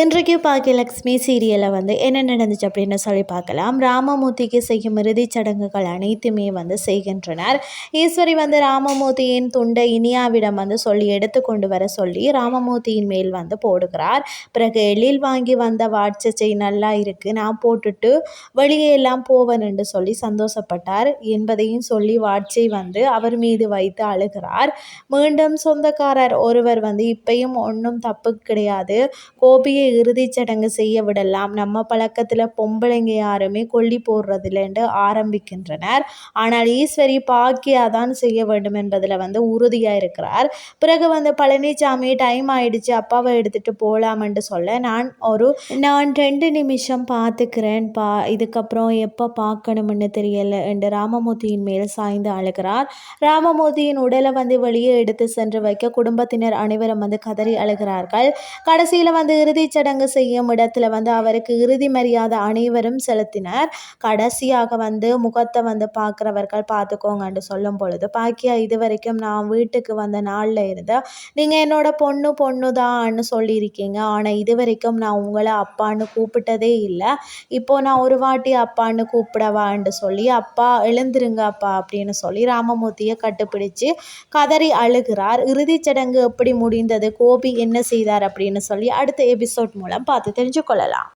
இன்றைக்கு பாக்கியலக்ஷ்மி சீரியலில் வந்து என்ன நடந்துச்சு அப்படின்னு சொல்லி பார்க்கலாம். ராமமூர்த்திக்கு செய்யும் இறுதிச் சடங்குகள் அனைத்துமே வந்து செய்கின்றனர். ஈஸ்வரி வந்து ராமமூர்த்தியின் துண்டை இனியாவிடம் வந்து சொல்லி எடுத்து கொண்டு வர சொல்லி ராமமூர்த்தியின் மேல் வந்து போடுகிறார். பிறகு எழில் வாங்கி வந்த வாட்சச்சை நல்லா இருக்குது நான் போட்டுட்டு வெளியே எல்லாம் போவேன் என்று சொல்லி சந்தோஷப்பட்டார். என்பதையும் சொல்லி வாட்சை வந்து அவர் மீது வைத்து அழுகிறார். மீண்டும் சொந்தக்காரர் ஒருவர் வந்து இப்பையும் ஒன்றும் தப்பு கிடையாது. கோபியை இறுதிச் சடங்கு செய்ய விடலாம். நம்ம பழக்கத்தில் பொம்பளைங்க யாருமே கொல்லி போடுறதில்லைன்னு ஆரம்பிக்கின்றனர். ஆனால் ஈஸ்வரி பாக்கியா தான் செய்ய வேண்டும் என்பதில் வந்து உறுதியாக இருக்கிறார். பிறகு வந்து பழனிசாமி டைம் ஆயிடுச்சு அப்பாவை எடுத்துட்டு போகலாமென்று சொல்ல நான் ஒரு நான் ரெண்டு நிமிஷம் பார்த்துக்கிறேன் பா இதுக்கப்புறம் எப்போ பார்க்கணும்னு தெரியல என்று ராமமூர்த்தியின் மேல் சாய்ந்து அழுகிறார். ராமமூர்த்தியின் உடலை வந்து வெளியே எடுத்து சென்று வைக்க குடும்பத்தினர் அனைவரும் வந்து கதறி அழுகிறார்கள். கடைசியில் வந்து இறுதி சடங்கு செய்யும் இடத்துல வந்து அவருக்கு இறுதி மரியாதை அனைவரும் செலுத்தினர். கடைசியாக வந்து முகத்தை வந்து பார்க்குறவர்கள் பார்த்துக்கோங்கன்னு சொல்லும் பொழுது பாக்கியா இது வரைக்கும் நான் வீட்டுக்கு வந்த நாளில் இருந்து நீங்கள் என்னோட பொண்ணு பொண்ணு தான்னு சொல்லியிருக்கீங்க. ஆனால் இது வரைக்கும் நான் உங்களை அப்பான்னு கூப்பிட்டதே இல்லை. இப்போ நான் ஒரு வாட்டி அப்பான்னு கூப்பிடவான்னு சொல்லி அப்பா எழுந்துருங்க அப்பா அப்படின்னு சொல்லி ராமமூர்த்தியை கட்டுப்பிடிச்சு கதறி அழுகிறார். இறுதிச் சடங்கு எப்படி முடிந்தது? கோபி என்ன செய்தார்? அப்படின்னு சொல்லி அடுத்த எபிசோட் மூலம் பார்த்து தெரிஞ்சு கொள்ளலாம்